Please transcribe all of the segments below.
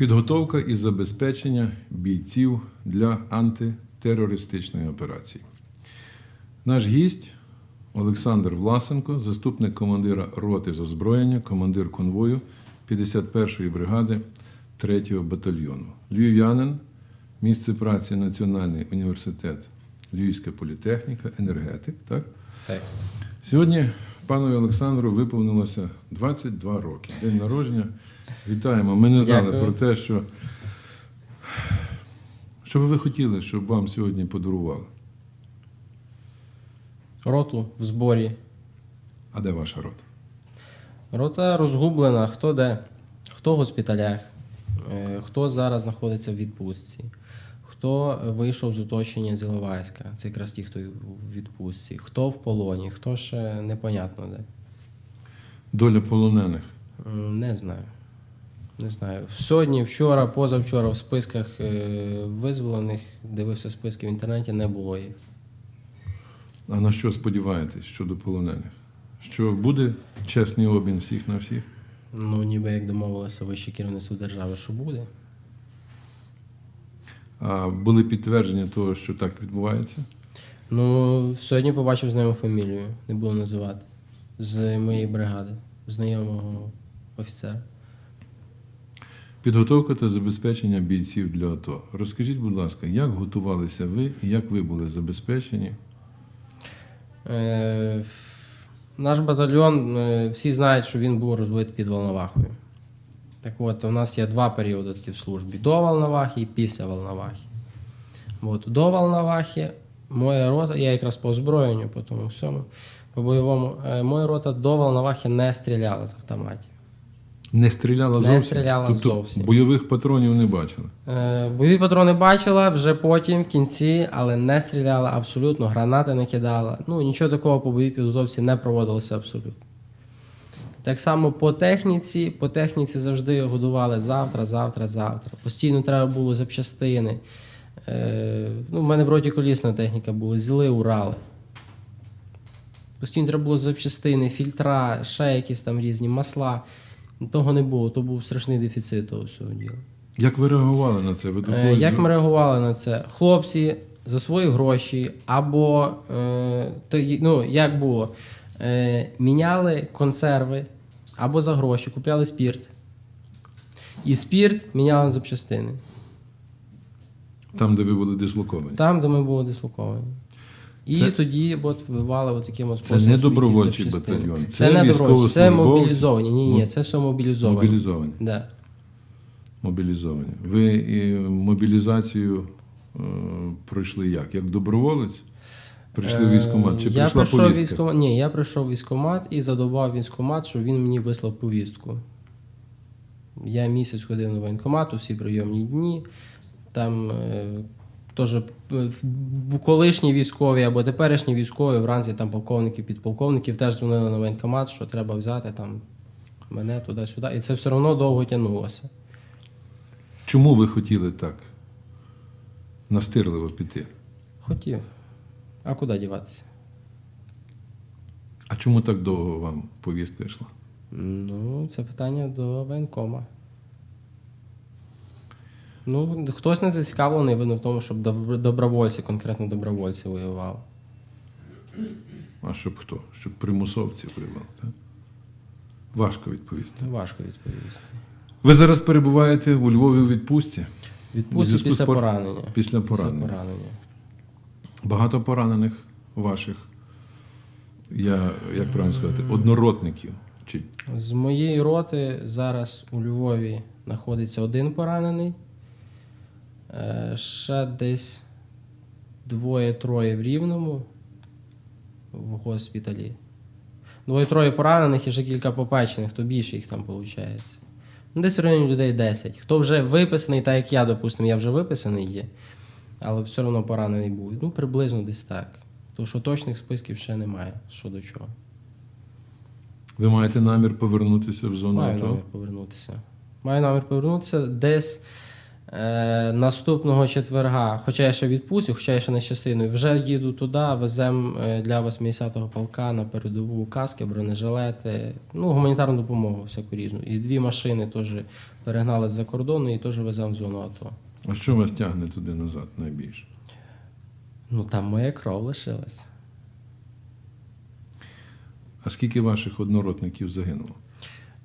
Підготовка і забезпечення бійців для антитерористичної операції. Наш гість Олександр Власенко, заступник командира роти з озброєння, командир конвою 51-ї бригади 3-го батальйону. Львів'янин, місце праці Національний університет, Львівська політехніка, енергетик. Так? Так. Сьогодні панові Олександру виповнилося 22 роки. День народження. Вітаємо. Ми не знали Дякую. про те, що. Що би ви хотіли, щоб вам сьогодні подарували? Роту в зборі. А де ваша рота? Рота розгублена, хто де, хто в госпіталях, е, хто зараз знаходиться в відпустці, хто вийшов з оточення з Іловайська, це якраз ті, хто в відпустці, хто в полоні, хто ще непонятно де. Доля полонених. Не знаю. Не знаю. Сьогодні, вчора, позавчора в списках е, визволених, дивився списки в інтернеті, не було їх. А на що сподіваєтесь щодо полонених? Що буде чесний обмін всіх на всіх? Ну, ніби як домовилося вище керівництво держави, що буде. А були підтвердження того, що так відбувається? Ну, сьогодні побачив знайому фамілію, не буду називати. З моєї бригади, знайомого офіцера. Підготовка та забезпечення бійців для АТО. Розкажіть, будь ласка, як готувалися ви і як ви були забезпечені? Е, наш батальйон, е, всі знають, що він був розбитий під Волновахою. Так от, у нас є два періоди такі в службі: до Волновахи і після Волновахи. От, до Волновахи моя рота, я якраз по озброєнню, по тому всьому, по бойовому, е, моя рота до Волновахи не стріляла з автоматів. Не стріляла Не зовсім? стріляла тобто зовсім. бойових патронів не бачили? Е, Бойові патрони бачила вже потім, в кінці, але не стріляла абсолютно, гранати не кидала. Ну, нічого такого по бойовій підготовці не проводилося абсолютно. Так само по техніці. По техніці завжди годували завтра, завтра, завтра. Постійно треба було запчастини. Е, ну, в мене в роті колісна техніка була, зіли, Урали. Постійно треба було запчастини, фільтра, ще якісь там різні масла. Того не було, то був страшний дефіцит того всього діла. Як ви реагували на це? Ви до Е, когось Як ми реагували на це? Хлопці за свої гроші, або е, ну, як було? Е, міняли консерви або за гроші, купляли спірт. І спірт міняли на запчастини. Там, де ви були дислоковані? Там, де ми були дислоковані. І Це- тоді от вбивали от таким от Це не добровольчий батальйон, Це, це не добровольчий, це мобілізовані. Ні, ні, це все мобілізовані. Мобілізовані. Да. Мобілізовані. Ви і мобілізацію е, пройшли як? Як доброволець? Прийшли в військкомат? Чи Е, я прийшла прийшов повістка? військкомат. Ні, я прийшов в військкомат і задавав військкомат, щоб він мені вислав повістку. Я місяць ходив на воєнкомат, у всі прийомні дні. Там теж е, колишні військові або теперішні військові, вранці там полковників, підполковників теж дзвонили на воєнкомат, що треба взяти там мене туди-сюди. І це все одно довго тягнулося. Чому ви хотіли так настирливо піти? Хотів. А куди діватися? А чому так довго вам повістка йшла? Ну, це питання до воєнкома. Ну, хтось не зацікавлений видно в тому, щоб добровольці, конкретно добровольці воювали. А щоб хто? Щоб примусовці воювали, так? Важко відповісти. Важко відповісти. Ви зараз перебуваєте у Львові у відпустці? У Відпустку зв'язку після пор- поранення. Після Після поранення. поранення. Багато поранених ваших, я, як правильно сказати, одноротників. Чи З моєї роти зараз у Львові знаходиться один поранений. Е, Ще десь двоє-троє в Рівному в госпіталі. Двоє-троє поранених і ще кілька попечених, то більше їх там виходить. Ну, десь в районі людей 10. Хто вже виписаний, так як я, допустимо, я вже виписаний є, але все одно поранений був. Ну, приблизно десь так. Тому що точних списків ще немає, що до чого. ви маєте намір повернутися в зону Маю АТО? намір повернутися. Маю намір повернутися десь Е, наступного четверга, хоча я ще відпустив, хоча я ще не з частиною, вже їду туди, веземо е, для 80-го полка на передову каски, бронежилети, ну, гуманітарну допомогу всяку різну. І дві машини теж перегнали з-за кордону і теж веземо в зону АТО. А що вас тягне туди назад найбільше? Ну там моя кров лишилась. А скільки ваших однородників загинуло?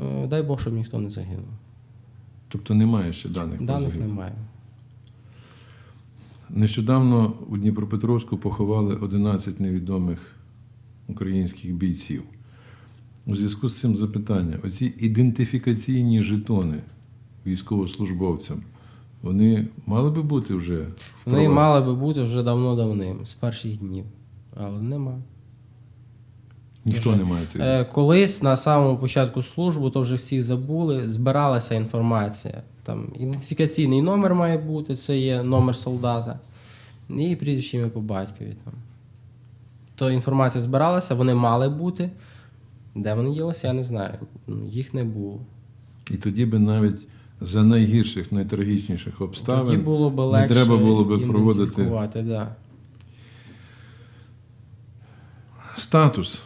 Е, Дай Бог, щоб ніхто не загинув. Тобто немає ще даних Даних загиблих? немає. Нещодавно у Дніпропетровську поховали 11 невідомих українських бійців. У зв'язку з цим запитання: оці ідентифікаційні жетони військовослужбовцям, вони мали би бути вже Вони мали би бути вже давно-давним, з перших днів. Але нема. Ніхто Вже. не має цих. Е, колись на самому початку служби, то вже всіх забули, збиралася інформація. Там ідентифікаційний номер має бути, це є номер солдата, і прізвище ім'я по батькові. Там. То інформація збиралася, вони мали бути. Де вони ділися, я не знаю. Ну, Їх не було. І тоді би навіть за найгірших, найтрагічніших обставин Тоді було б не треба було би проводити Да. Статус.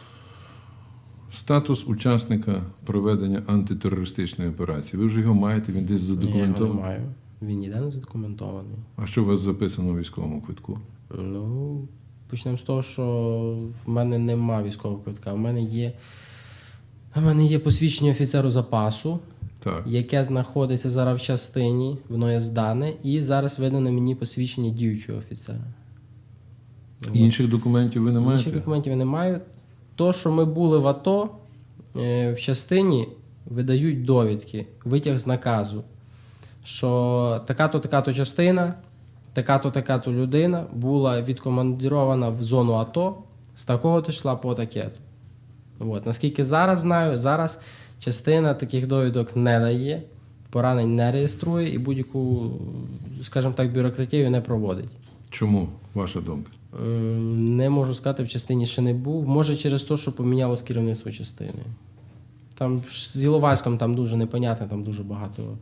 Статус учасника проведення антитерористичної операції. Ви вже його маєте, він десь задокументований? Я його не маю. Він ніде не задокументований. А що у вас записано у військовому квитку? Ну, почнемо з того, що в мене нема військового квитка. В мене є. В мене є посвідчення офіцеру запасу, Так. яке знаходиться зараз в частині, воно є здане, і зараз видане мені посвідчення діючого офіцера. Інших документів ви не маєте? Інших документів я не маю. То, що ми були в АТО, е, в частині видають довідки, витяг з наказу, що така-то, така-то частина, така-то, така-то людина була відкомандірована в зону АТО з такого то числа по таке. От. Наскільки зараз знаю, зараз частина таких довідок не дає, поранень не реєструє і будь-яку, скажімо так, бюрократію не проводить. Чому ваша думка? Ем, Не можу сказати, в частині ще не був. Може через те, що помінялось керівництво частини. Там з Іловайськом там дуже непонятно, там дуже багато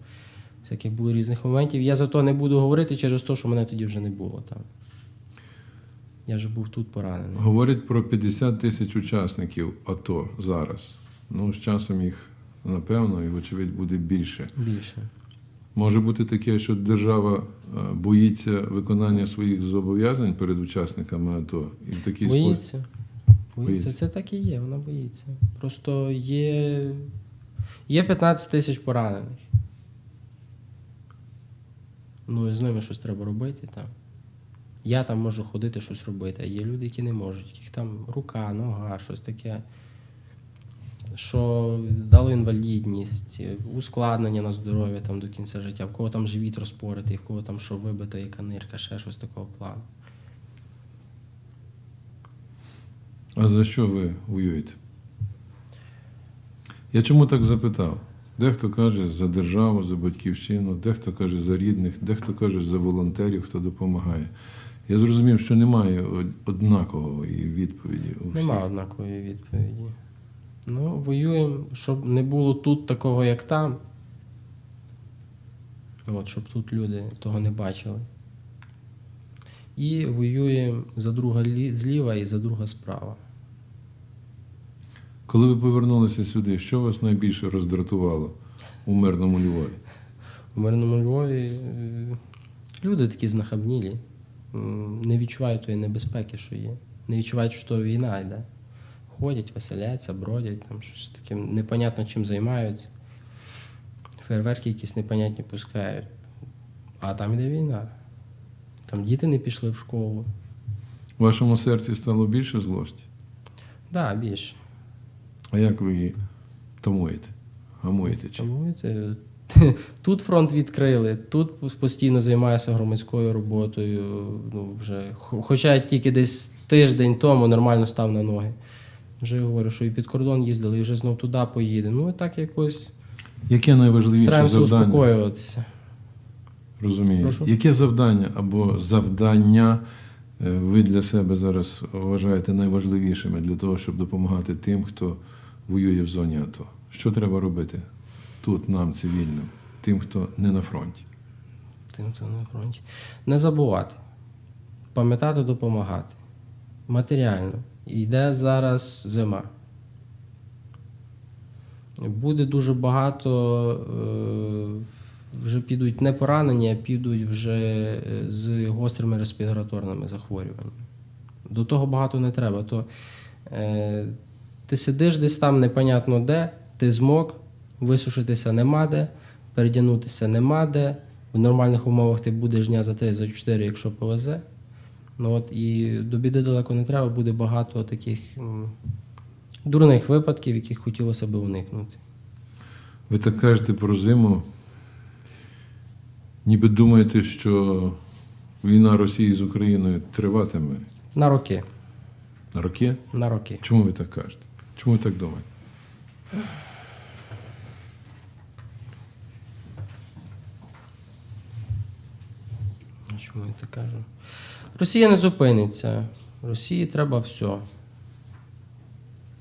всяких було різних моментів. Я за то не буду говорити через те, що мене тоді вже не було там. Я вже був тут поранений. Говорять про 50 тисяч учасників АТО зараз. Ну, з часом їх, напевно, і вочевидь буде більше. Більше. Може бути таке, що держава е, боїться виконання своїх зобов'язань перед учасниками АТО. І в такий спосіб. Боїться. Боїться. Боїться. Це так і є, вона боїться. Просто є, є 15 тисяч поранених. Ну і з ними щось треба робити там. Я там можу ходити щось робити, а є люди, які не можуть, яких там рука, нога, щось таке. Що дало інвалідність, ускладнення на здоров'я там до кінця життя, в кого там живіт розпоритий, в кого там що вибита, яка нирка, ще щось такого плану. А за що ви воюєте? Я чому так запитав? Дехто каже за державу, за батьківщину, дехто каже за рідних, дехто каже за волонтерів, хто допомагає. Я зрозумів, що немає однакової відповіді. У всіх. Нема однакової відповіді. Ну, воюємо, щоб не було тут такого, як там. От, щоб тут люди того не бачили. І воюємо за друга зліва і за друга справа. Коли ви повернулися сюди, що вас найбільше роздратувало у мирному Львові? У мирному Львові е, люди такі знахабнілі. Не відчувають тої небезпеки, що є. Не відчувають, що війна йде. Ходять, веселяться, бродять, там щось таке непонятно чим займаються. Фейерверки якісь непонятні пускають. А там йде війна. Там діти не пішли в школу. У вашому серці стало більше злості? Так, да, більше. А як ви її тамуєте? Гамуєте? Чи? Тому це- тут фронт відкрили, тут постійно займаюся громадською роботою. Ну, вже, хоча тільки десь тиждень тому нормально став на ноги. Вже говорю, що і під кордон їздили, і вже знов туди поїде. Ну і так якось Яке найважливіше стараємося завдання? успокоюватися. Розумію. Прошу? Яке завдання або завдання е, ви для себе зараз вважаєте найважливішими для того, щоб допомагати тим, хто воює в зоні АТО? Що треба робити тут, нам, цивільним, тим, хто не на фронті? тим, хто на фронті. Не забувати. Пам'ятати, допомагати. Матеріально. Йде зараз зима. Буде дуже багато, е, вже підуть не поранені, а підуть вже е, з гострими респіраторними захворюваннями. До того багато не треба. То, е, ти сидиш десь там, непонятно де, ти змог, висушитися нема де, передягнутися нема де. В нормальних умовах ти будеш дня за 3, за 4, якщо повезе. Ну, от, і до біди далеко не треба, буде багато таких дурних випадків, яких хотілося б уникнути. Ви так кажете про зиму, ніби думаєте, що війна Росії з Україною триватиме На роки. на роки? На роки. Чому ви так кажете? Чому ви так думаєте? Чому я так кажу? Росія не зупиниться. Росії треба все.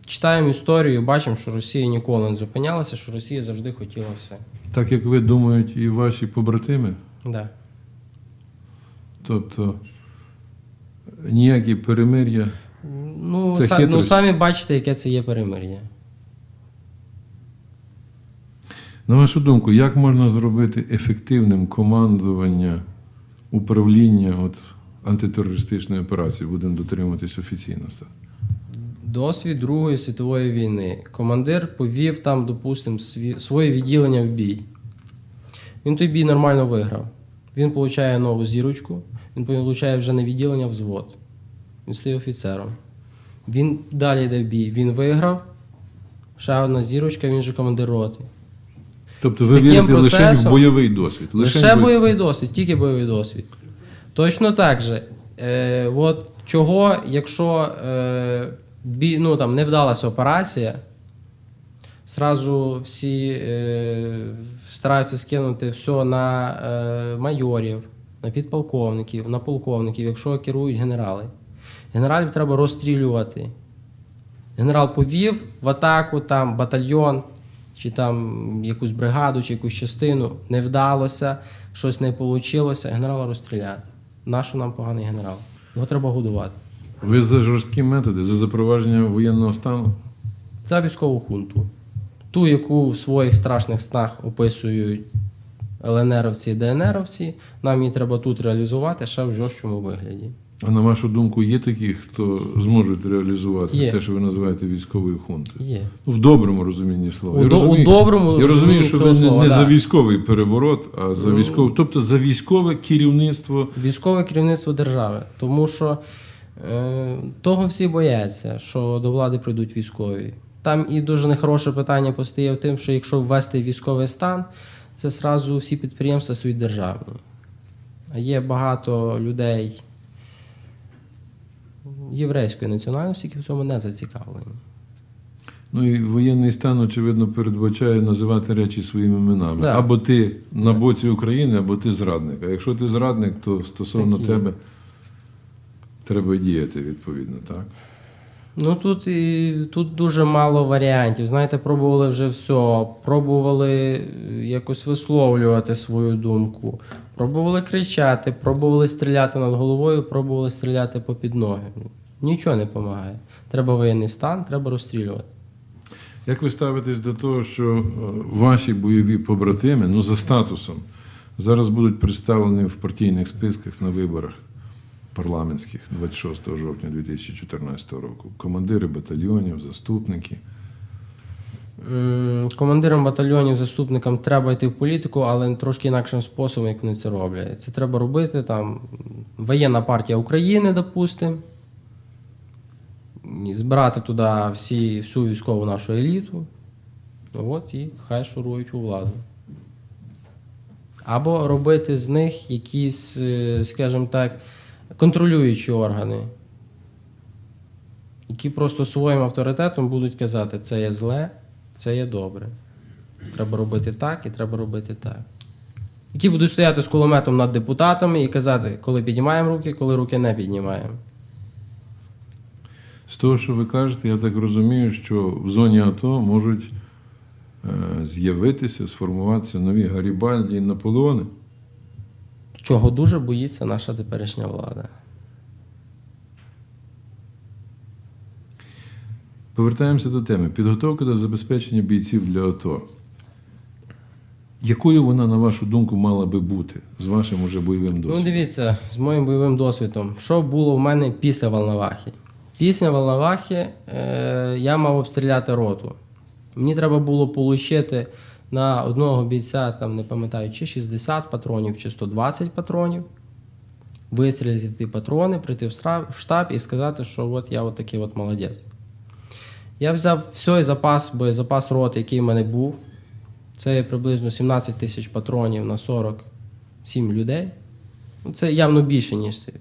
Читаємо історію, бачимо, що Росія ніколи не зупинялася, що Росія завжди хотіла все. Так як ви думають і ваші побратими, Да. тобто ніякі перемир'я. Ну, Це са- ну, самі бачите, яке це є перемир'я. На вашу думку, як можна зробити ефективним командування управління от, антитерористичної операції? Будемо дотримуватись офіційно. Досвід Другої світової війни. Командир повів там, допустимо, своє відділення в бій. Він той бій нормально виграв. Він отримує нову зірочку, він отримує вже не відділення, а взвод. Він стає офіцером. Він далі йде в бій. Він виграв. Ще одна зірочка, він же командир роти. Тобто ви Таким вірите лише в бойовий досвід. Лише бой- бойовий досвід, тільки бойовий досвід. Точно так же. Е, от чого, якщо е, бі, ну, там, не вдалася операція, зразу всі е, стараються скинути все на е, майорів, на підполковників, на полковників, якщо керують генерали. Генералів треба розстрілювати. Генерал повів в атаку там батальйон, чи там якусь бригаду, чи якусь частину, не вдалося, щось не вийшло, генерала розстріляти. Нащо нам поганий генерал? Його треба годувати. Ви за жорсткі методи, за запровадження воєнного стану? Це військову хунту. Ту, яку в своїх страшних снах описують ЛНРовці і ДНРовці, нам її треба тут реалізувати ще в жорсткому вигляді. А на вашу думку, є такі, хто зможуть реалізувати Є. те, що ви називаєте військовою хунтою? Є. Ну, В доброму розумінні слова. У, Я до- розумію, у доброму я розумію, що ви не, слова, не да. за військовий переворот, а за Ну. військовий, тобто за військове керівництво. Військове керівництво держави. Тому що е, того всі бояться, що до влади прийдуть військові. Там і дуже нехороше питання постає в тим, що якщо ввести військовий стан, це зразу всі підприємства стають державні. А є багато людей єврейської національності, які в цьому не зацікавлені. Ну і воєнний стан, очевидно, передбачає називати речі своїми іменами. Да. Або ти на боці України, або ти зрадник. А якщо ти зрадник, то стосовно Так тебе треба діяти відповідно, так? Ну тут і тут дуже мало варіантів. Знаєте, пробували вже все. Пробували е, якось висловлювати свою думку, пробували кричати, пробували стріляти над головою, пробували стріляти попід ноги. Нічого не допомагає. Треба воєнний стан, треба розстрілювати. Як ви ставитесь до того, що е, ваші бойові побратими, ну за статусом, зараз будуть представлені в партійних списках на виборах парламентських 26 жовтня 2014 року? Командири батальйонів, заступники. Командирам батальйонів, заступникам треба йти в політику, але трошки інакшим способом, як вони це роблять. Це треба робити там воєнна партія України, допустимо. Збирати туди всі, всю військову нашу еліту. От і хай шурують у владу. Або робити з них якісь, е, скажімо так, контролюючі органи, які просто своїм авторитетом будуть казати, це є зле, це є добре. Треба робити так і треба робити так. Які будуть стояти з кулеметом над депутатами і казати, коли піднімаємо руки, коли руки не піднімаємо. З того, що ви кажете, я так розумію, що в зоні АТО можуть е, з'явитися, сформуватися нові Гарібальді і Наполеони. Чого дуже боїться наша теперішня влада. Повертаємося до теми. Підготовка до забезпечення бійців для АТО. Якою вона, на вашу думку, мала би бути з вашим уже бойовим досвідом? Ну, дивіться, з моїм бойовим досвідом, що було в мене після Волновахи? Після Волновахи е, я мав обстріляти роту. Мені треба було отримати на одного бійця, там, не пам'ятаю, чи 60 патронів, чи 120 патронів. Вистрілити ті патрони, прийти в штаб, і сказати, що от я от такий от молодець. Я взяв всій запас, боєзапас роти, який в мене був. Це приблизно 17 тисяч патронів на 47 людей. Ну, Це явно більше, ніж це.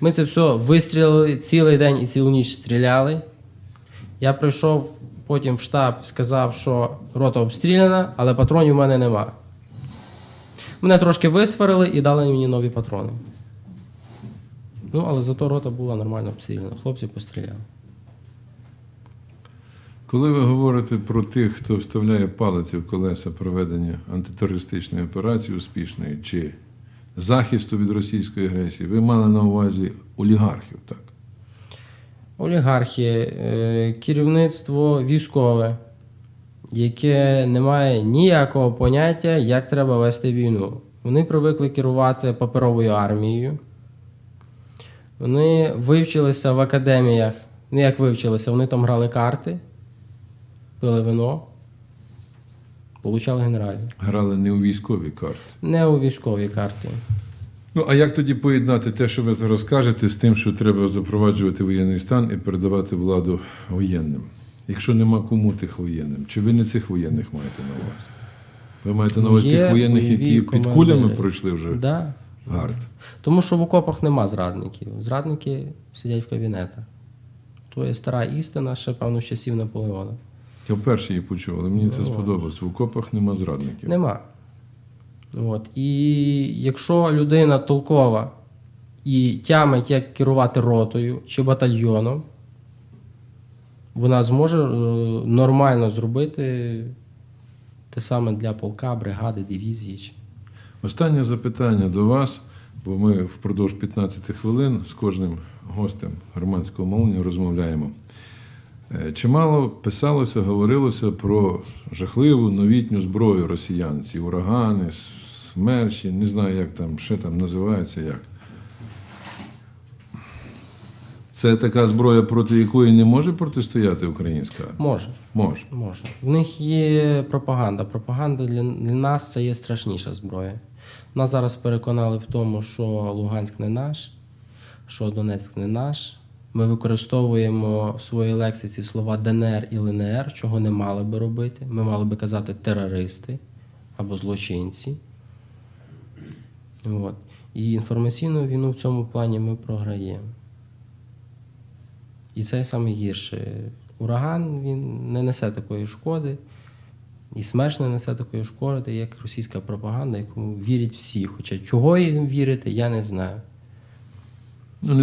Ми це все вистрілили цілий день і цілу ніч стріляли. Я прийшов потім в штаб, сказав, що рота обстріляна, але патронів в мене нема. Мене трошки висварили і дали мені нові патрони. Ну, але зато рота була нормально обстріляна. Хлопці постріляли. Коли ви говорите про тих, хто вставляє палиці в колеса проведення антитерористичної операції успішної чи захисту від російської агресії, ви мали на увазі олігархів, так? Олігархи, е, керівництво військове, яке не має ніякого поняття, як треба вести війну. Вони привикли керувати паперовою армією. Вони вивчилися в академіях. Ну, як вивчилися, вони там грали карти, пили вино, получали генералів. Грали не у військові карти. Не у військові карти. Ну, а як тоді поєднати те, що ви зараз кажете, з тим, що треба запроваджувати воєнний стан і передавати владу воєнним? Якщо нема кому тих воєнним, чи ви не цих воєнних маєте на увазі? Ви маєте на увазі тих воєнних, які під кулями пройшли вже Да. гард? Тому що в окопах нема зрадників. Зрадники сидять в кабінетах. То є стара істина, ще певно часів Наполеона. Я вперше її почув, але мені це сподобалось. В окопах нема зрадників. Нема. От. І якщо людина толкова і тямить, як керувати ротою чи батальйоном, вона зможе е, нормально зробити те саме для полка, бригади, дивізії. Останнє запитання до вас, бо ми впродовж 15 хвилин з кожним гостем громадського мовлення розмовляємо. Е, Чимало писалося, говорилося про жахливу новітню зброю росіян, ці урагани, смерчі, не знаю, як там, ще там називається як. Це така зброя, проти якої не може протистояти українська? Може. Може. Може. В них є пропаганда. Пропаганда для, для нас це є страшніша зброя. Нас зараз переконали в тому, що Луганськ не наш, що Донецьк не наш. Ми використовуємо в своїй лексиці слова ДНР і ЛНР, чого не мали би робити. Ми мали би казати терористи або злочинці. От. І інформаційну війну в цьому плані ми програємо. І це саме гірше. Ураган він не несе такої шкоди, і смерч не несе такої шкоди, як російська пропаганда, якому вірять всі. Хоча чого їм вірити, я не знаю. Ну,